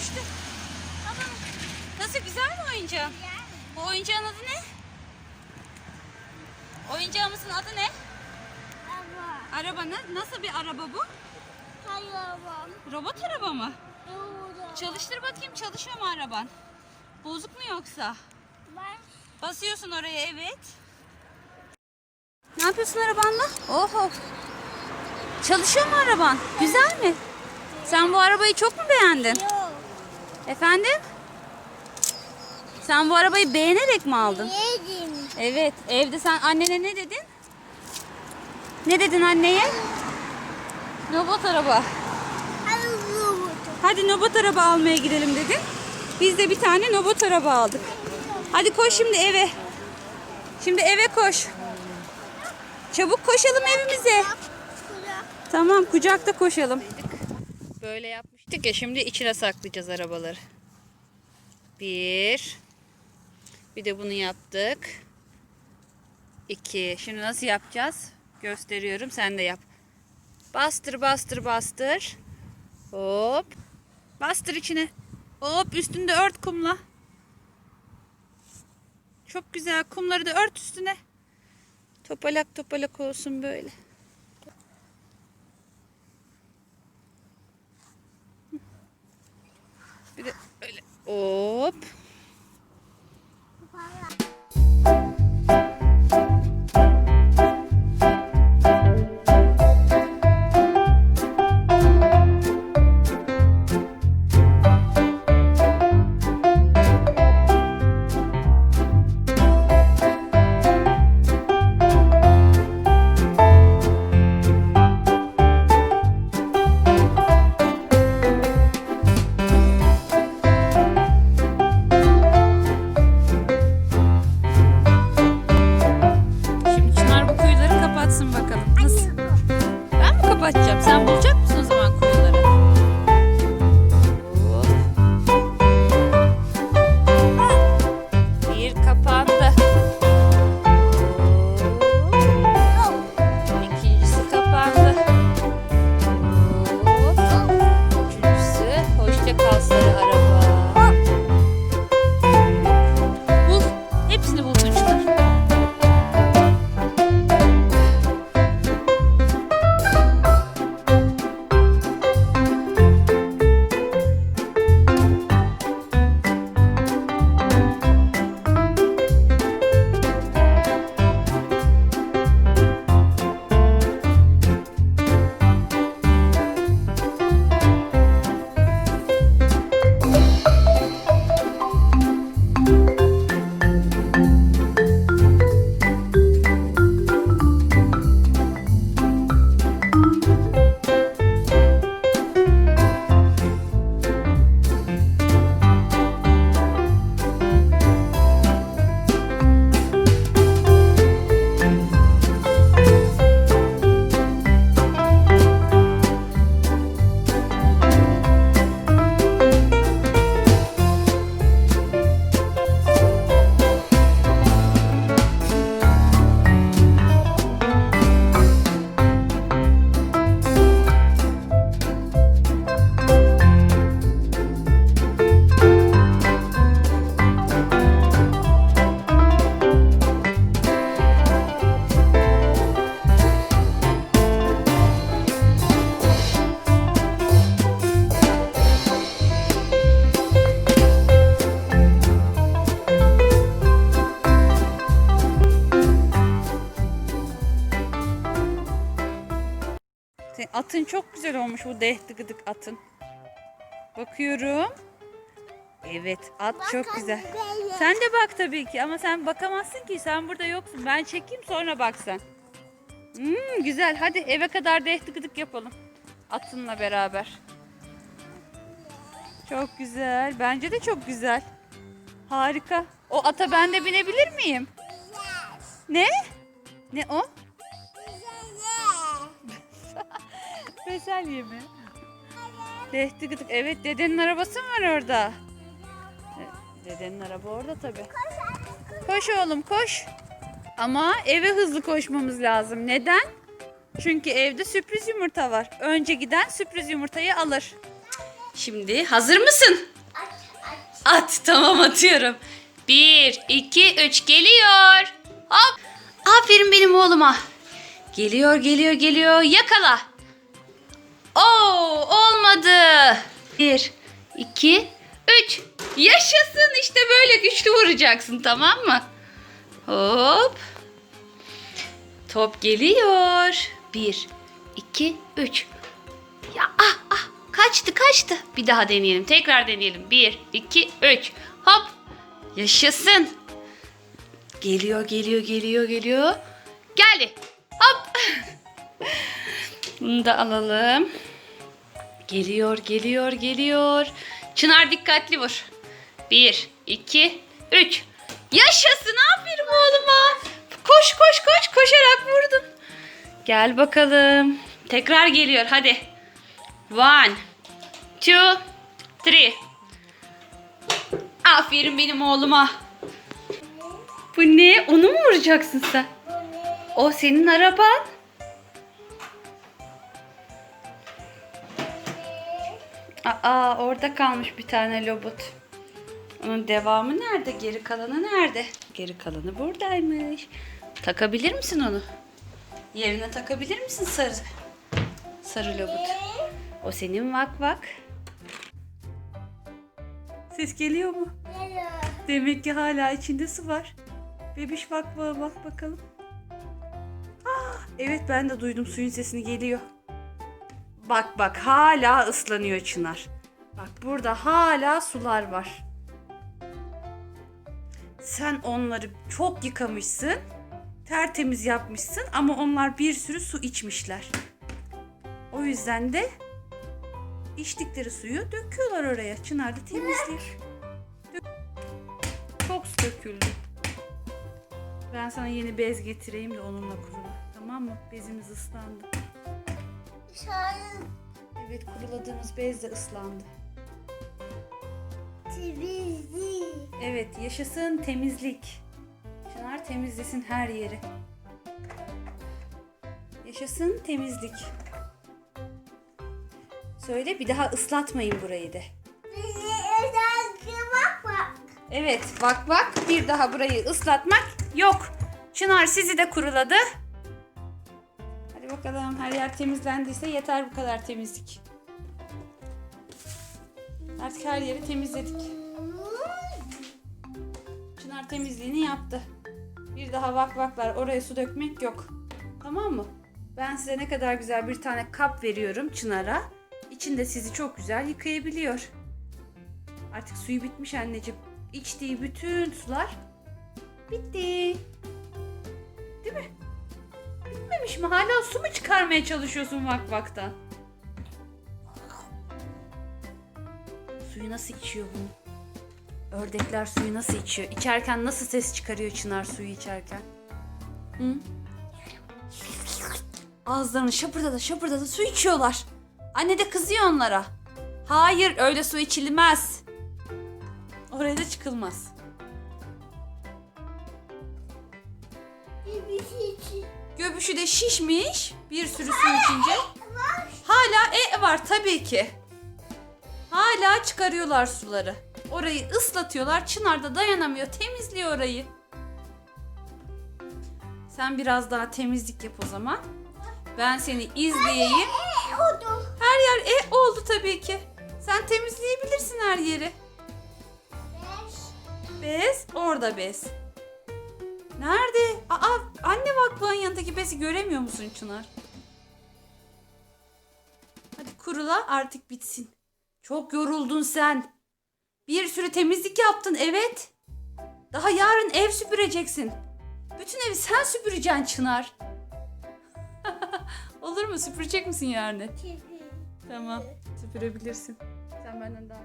düştü. Baba. Nasıl güzel mi oyuncağın? Bu oyuncağın adı ne? Oyuncağımızın adı ne? Ama Araba ne? Nasıl bir araba bu? hayvan. Robot araba mı? Doğru. Çalıştır bakayım çalışıyor mu araban? Bozuk mu yoksa? Ben Basıyorsun oraya evet. Ne yapıyorsun arabanla? Oho. Çalışıyor mu araban? Güzel mi? Sen bu arabayı çok mu beğendin? yok. Efendim? Sen bu arabayı beğenerek mi aldın? Yedim. Evet. Evde sen annene ne dedin? Ne dedin anneye? Robot araba. Hadi robot araba almaya gidelim dedin. Biz de bir tane robot araba aldık. Hadi koş şimdi eve. Şimdi eve koş. Çabuk koşalım evimize. Tamam kucakta koşalım. Böyle yapmıştık ya şimdi içine saklayacağız arabaları. Bir. Bir de bunu yaptık. İki. Şimdi nasıl yapacağız? Gösteriyorum sen de yap. Bastır bastır bastır. Hop. Bastır içine. Hop üstünde ört kumla. Çok güzel. Kumları da ört üstüne. Topalak topalak olsun böyle. Bir de öyle. Hop. Atın çok güzel olmuş bu dehti gıdık atın. Bakıyorum. Evet at çok güzel. Sen de bak tabii ki ama sen bakamazsın ki sen burada yoksun. Ben çekeyim sonra bak sen. Hmm, güzel hadi eve kadar dehti gıdık yapalım. Atınla beraber. Çok güzel. Bence de çok güzel. Harika. O ata ben de binebilir miyim? Ne? Ne o? Bezelye mi? Dehti gıdık. Evet dedenin arabası mı var orada? Dedenin araba orada tabii. Koş oğlum koş. Ama eve hızlı koşmamız lazım. Neden? Çünkü evde sürpriz yumurta var. Önce giden sürpriz yumurtayı alır. Şimdi hazır mısın? At tamam atıyorum. Bir, iki, üç geliyor. Hop. Aferin benim oğluma. Geliyor, geliyor, geliyor. Yakala. Oo, olmadı. Bir, iki, üç. Yaşasın işte böyle güçlü vuracaksın tamam mı? Hop. Top geliyor. Bir, iki, üç. Ya ah ah kaçtı kaçtı. Bir daha deneyelim. Tekrar deneyelim. Bir, iki, üç. Hop. Yaşasın. Geliyor, geliyor, geliyor, geliyor. Geldi. Hop. Bunu da alalım. Geliyor, geliyor, geliyor. Çınar dikkatli vur. Bir, iki, üç. Yaşasın aferin oğluma. Koş koş koş koşarak vurdun. Gel bakalım. Tekrar geliyor hadi. One, two, three. Aferin benim oğluma. Bu ne? Onu mu vuracaksın sen? O senin araban. Aa orada kalmış bir tane lobot. Onun devamı nerede? Geri kalanı nerede? Geri kalanı buradaymış. Takabilir misin onu? Yerine takabilir misin sarı? Sarı lobot. O senin vak vak. Ses geliyor mu? Demek ki hala içinde su var. Bebiş bak, bak bakalım. Ah, evet ben de duydum suyun sesini geliyor. Bak bak hala ıslanıyor Çınar. Bak burada hala sular var. Sen onları çok yıkamışsın. Tertemiz yapmışsın ama onlar bir sürü su içmişler. O yüzden de içtikleri suyu döküyorlar oraya. Çınar da temizliyor. Çok su döküldü. Ben sana yeni bez getireyim de onunla kurula. Tamam mı? Bezimiz ıslandı. Evet kuruladığımız bez de ıslandı. Evet yaşasın temizlik. Çınar temizlesin her yeri. Yaşasın temizlik. Söyle bir daha ıslatmayın burayı de. Evet bak bak bir daha burayı ıslatmak yok. Çınar sizi de kuruladı. Bakalım her yer temizlendiyse yeter bu kadar temizlik. Artık her yeri temizledik. Çınar temizliğini yaptı. Bir daha vak vaklar oraya su dökmek yok. Tamam mı? Ben size ne kadar güzel bir tane kap veriyorum Çınar'a. İçinde sizi çok güzel yıkayabiliyor. Artık suyu bitmiş anneciğim. İçtiği bütün sular bitti. Mi? Hala su mu çıkarmaya çalışıyorsun vak vaktan? Suyu nasıl içiyor bunu? Ördekler suyu nasıl içiyor? İçerken nasıl ses çıkarıyor Çınar suyu içerken? Hı? Ağızlarını şapırdada şapırdada su içiyorlar. Anne de kızıyor onlara. Hayır öyle su içilmez. Oraya da çıkılmaz. Göbüşü de şişmiş bir sürü su içince. Hala e var tabii ki. Hala çıkarıyorlar suları. Orayı ıslatıyorlar. Çınar da dayanamıyor. Temizliyor orayı. Sen biraz daha temizlik yap o zaman. Ben seni izleyeyim. Her yer e oldu tabii ki. Sen temizleyebilirsin her yeri. Bez, orada bez. Nerede? Aa, anne vakfının yanındaki bezi göremiyor musun Çınar? Hadi kurula artık bitsin. Çok yoruldun sen. Bir sürü temizlik yaptın evet. Daha yarın ev süpüreceksin. Bütün evi sen süpüreceksin Çınar. Olur mu? Süpürecek misin yarın? Tamam. Süpürebilirsin. Sen benden daha